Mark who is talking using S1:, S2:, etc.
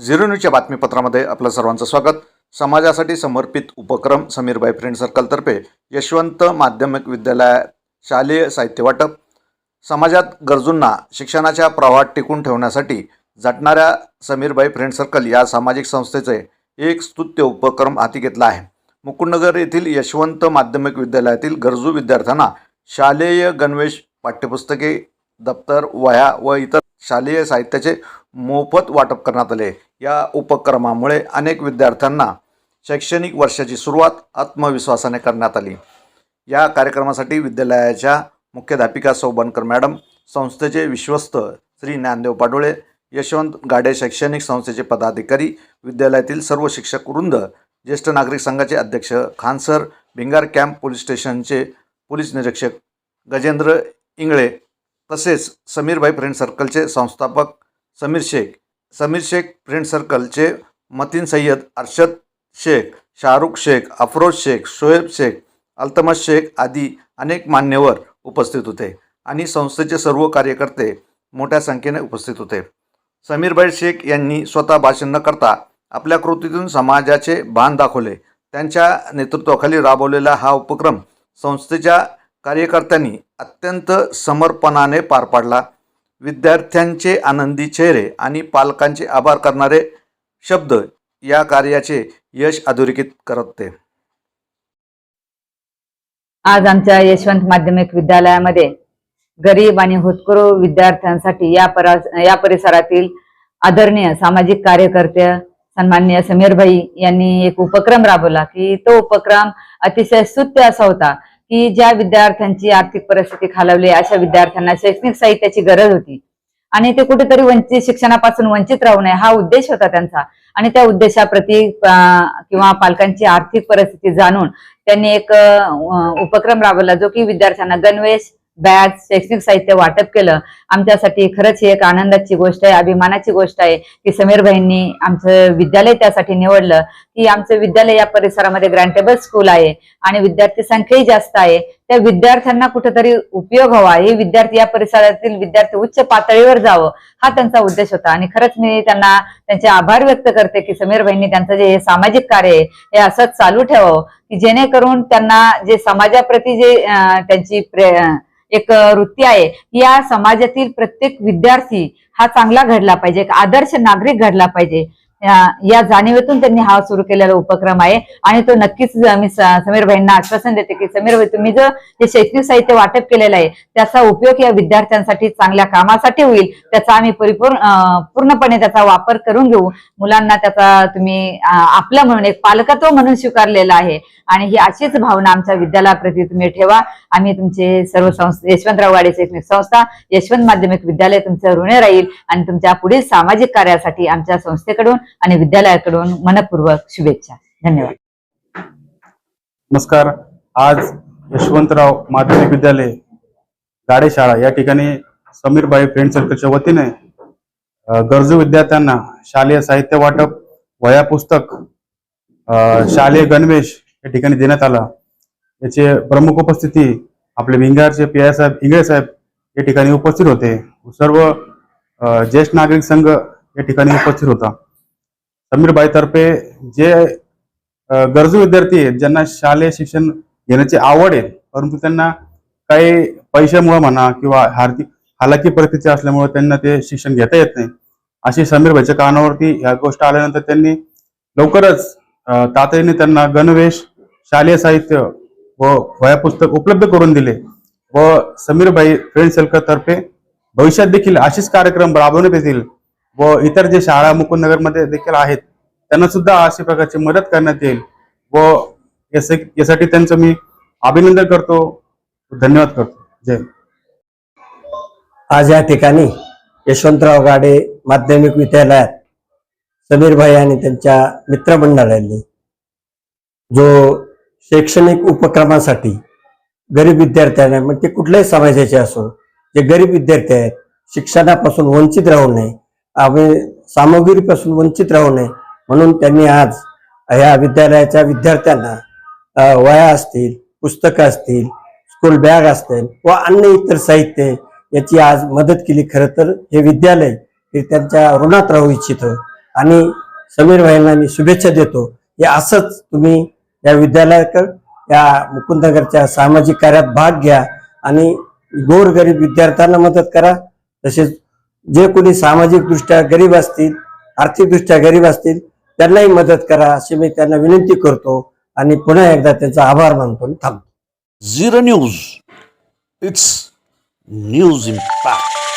S1: Zero न्यूजच्या बातमीपत्रामध्ये आपलं सर्वांचं स्वागत. समाजासाठी समर्पित उपक्रम समीरबाई फ्रेंड सर्कलतर्फे यशवंत माध्यमिक विद्यालयात शालेय साहित्य वाटप. समाजात गरजूंना शिक्षणाच्या प्रवाहात टिकून ठेवण्यासाठी झटणाऱ्या समीरबाई फ्रेंड सर्कल या सामाजिक संस्थेचे एक स्तुत्य उपक्रम हाती घेतला आहे. मुकुंदनगर येथील यशवंत माध्यमिक विद्यालयातील गरजू विद्यार्थ्यांना शालेय गणवेश पाठ्यपुस्तके दप्तर वह्या व इतर शालेय साहित्याचे मोफत वाटप करण्यात आले. या उपक्रमामुळे अनेक विद्यार्थ्यांना शैक्षणिक वर्षाची सुरुवात आत्मविश्वासाने करण्यात आली. या कार्यक्रमासाठी विद्यालयाच्या मुख्याध्यापिका सौबनकर मॅडम संस्थेचे विश्वस्त श्री ज्ञानदेव पाडोळे यशवंत गाडे शैक्षणिक संस्थेचे पदाधिकारी विद्यालयातील सर्व शिक्षक वृंद ज्येष्ठ नागरिक संघाचे अध्यक्ष खानसर भिंगार कॅम्प पोलीस स्टेशनचे पोलीस निरीक्षक गजेंद्र इंगळे तसेच समीरभाई फ्रेंड सर्कलचे संस्थापक समीर शेख. समीर शेख फ्रेंड सर्कलचे मतीन सय्यद अरशद शेख शाहरुख शेख अफरोज शेख शोएब शेख अल्तमज शेख आदी अनेक मान्यवर उपस्थित होते आणि संस्थेचे सर्व कार्यकर्ते मोठ्या संख्येने उपस्थित होते. समीरभाई शेख यांनी स्वतः भाषण न करता आपल्या कृतीतून समाजाचे भान दाखवले. त्यांच्या नेतृत्वाखाली राबवलेला हा उपक्रम संस्थेच्या कार्यकर्त्यांनी अत्यंत समर्पणाने पार पाडला. विद्यार्थ्यांचे आनंदी चेहरे आणि पालकांचे आभार करणारे शब्द या कार्याचे यश अधोरेखित करत होते.
S2: आज आमच्या यशवंत माध्यमिक विद्यालयामध्ये गरीब आणि होतकरू विद्यार्थ्यांसाठी या परा या परिसरातील आदरणीय सामाजिक कार्यकर्ते सन्माननीय समीरभाई यांनी एक उपक्रम राबवला की तो उपक्रम अतिशय स्तुत्य असा होता. की ज्या विद्यार्थ्यांची आर्थिक परिस्थिती खालावली अशा विद्यार्थ्यांना शैक्षणिक साहित्याची गरज होती. आणि ते कुठेतरी वंचित शिक्षणापासून वंचित राहू नये हा उद्देश होता त्यांचा. आणि त्या उद्देशाप्रती अं, किंवा पालकांची आर्थिक परिस्थिती जाणून त्यांनी एक उपक्रम राबवला जो की विद्यार्थ्यांना गणवेश बॅग शैक्षणिक साहित्य वाटप केलं. आमच्यासाठी खरंच ही एक आनंदाची गोष्ट आहे अभिमानाची गोष्ट आहे की समीर भाईंनी आमचं विद्यालय त्यासाठी निवडलं. की आमचं विद्यालय या परिसरामध्ये ग्रँटेबल स्कूल आहे आणि विद्यार्थी संख्याही जास्त आहे. त्या विद्यार्थ्यांना कुठेतरी उपयोग हवा. हे विद्यार्थी या परिसरातील विद्यार्थी उच्च पातळीवर जावं हा त्यांचा उद्देश होता. आणि खरंच मी त्यांना त्यांचे आभार व्यक्त करते की समीर भाईंनी त्यांचं जे हे सामाजिक कार्य आहे हे असंच चालू ठेवावं. की जेणेकरून त्यांना जे समाजाप्रती जे त्यांची प्रे एक वृत्ती आहे या समाजातील प्रत्येक विद्यार्थी हा चांगला घडला पाहिजे एक आदर्श नागरिक घडला पाहिजे. या- जाणीवेतून त्यांनी हा सुरू केलेला उपक्रम आहे. आणि तो नक्कीच मी स- समीर भाईंना आश्वासन देते की समीर भाई तुम्ही जो जे शैक्षणिक साहित्य वाटप केलेलं आहे त्याचा उपयोग या विद्यार्थ्यांसाठी चांगल्या कामासाठी होईल त्याचा आम्ही परिपूर्ण पूर्णपणे त्याचा वापर करून घेऊ. मुलांना त्याचा तुम्ही आपलं म्हणून एक पालकत्व म्हणून स्वीकारलेलं आहे. आणि ही अशीच भावना आमच्या विद्यालयाप्रती तुम्ही ठेवा. आम्ही तुमचे सर्व संस्था यशवंतराव गाडे शैक्षणिक संस्था यशवंत माध्यमिक विद्यालय तुमचं ऋण राहील. आणि तुमच्या पुढील सामाजिक कार्यासाठी आमच्या संस्थेकडून आणि विद्यालयाकडून मनपूर्वक शुभेच्छा. धन्यवाद.
S3: नमस्कार. आज यशवंतराव माध्यमिक विद्यालय गाडेशाळा या ठिकाणी समीरबाई फ्रेंड सर्कलच्या वतीने गरजू विद्यार्थ्यांना शालेय साहित्य वाटप वह्या पुस्तक शालेय गणवेश या ठिकाणी देण्यात आला. याचे प्रमुख उपस्थिती आपले भिंगारचे पी आय साहेब इंगळे साहेब या ठिकाणी उपस्थित होते. सर्व ज्येष्ठ नागरिक संघ या ठिकाणी उपस्थित होता. समीरबाई तर्फे जे गरजू विद्यार्थी आहेत ज्यांना शालेय शिक्षण घेण्याची आवड आहे परंतु त्यांना काही पैशामुळे म्हणा किंवा आर्थिक हालाकी परिस्थिती असल्यामुळे त्यांना ते शिक्षण घेता येत नाही. अशी समीरबाईच्या कानावरती ह्या गोष्ट आल्यानंतर त्यांनी लवकरच तातडीने त्यांना गणवेश शालेय साहित्य व वह्या पुस्तक उपलब्ध करून दिले व समीरबाई फ्रेंड सर्कल तर्फे भविष्यात देखील असेच कार्यक्रम राबवण्यात येतील व इतर जे शाळा मुकुंदनगरमध्ये देखील आहेत त्यांना सुद्धा अशा प्रकारची मदत करण्यात येईल. व यासाठी त्यांचं मी अभिनंदन करतो. धन्यवाद करतो. जय
S4: आज या ठिकाणी यशवंतराव गाडे माध्यमिक विद्यालयात समीरभाई आणि त्यांच्या मित्रमंडळांनी जो शैक्षणिक उपक्रमासाठी गरीब विद्यार्थ्यांना मग ते कुठल्याही समाजाचे असो जे गरीब विद्यार्थी आहेत शिक्षणापासून वंचित राहू नये सामग्रीपासून वंचित राहू नये म्हणून त्यांनी आज ह्या विद्यालयाच्या विद्यार्थ्यांना वया वह्या असतील पुस्तकं असतील स्कूल बॅग असतील व अन्य इतर साहित्य याची आज मदत केली. खरं तर हे विद्यालय हे त्यांच्या ऋणात राहू इच्छितं. आणि समीर भाईंना मी शुभेच्छा देतो. हे असंच तुम्ही या विद्यालयाकडे या मुकुंदनगरच्या सामाजिक कार्यात भाग घ्या आणि गोरगरीब विद्यार्थ्यांना मदत करा. तसेच जे कोणी सामाजिक दृष्ट्या गरीब असतील आर्थिकदृष्ट्या गरीब असतील त्यांनाही मदत करा अशी मी त्यांना विनंती करतो आणि पुन्हा एकदा त्यांचा आभार मानतो आणि थांबतो.
S5: Zero news. It's news impact.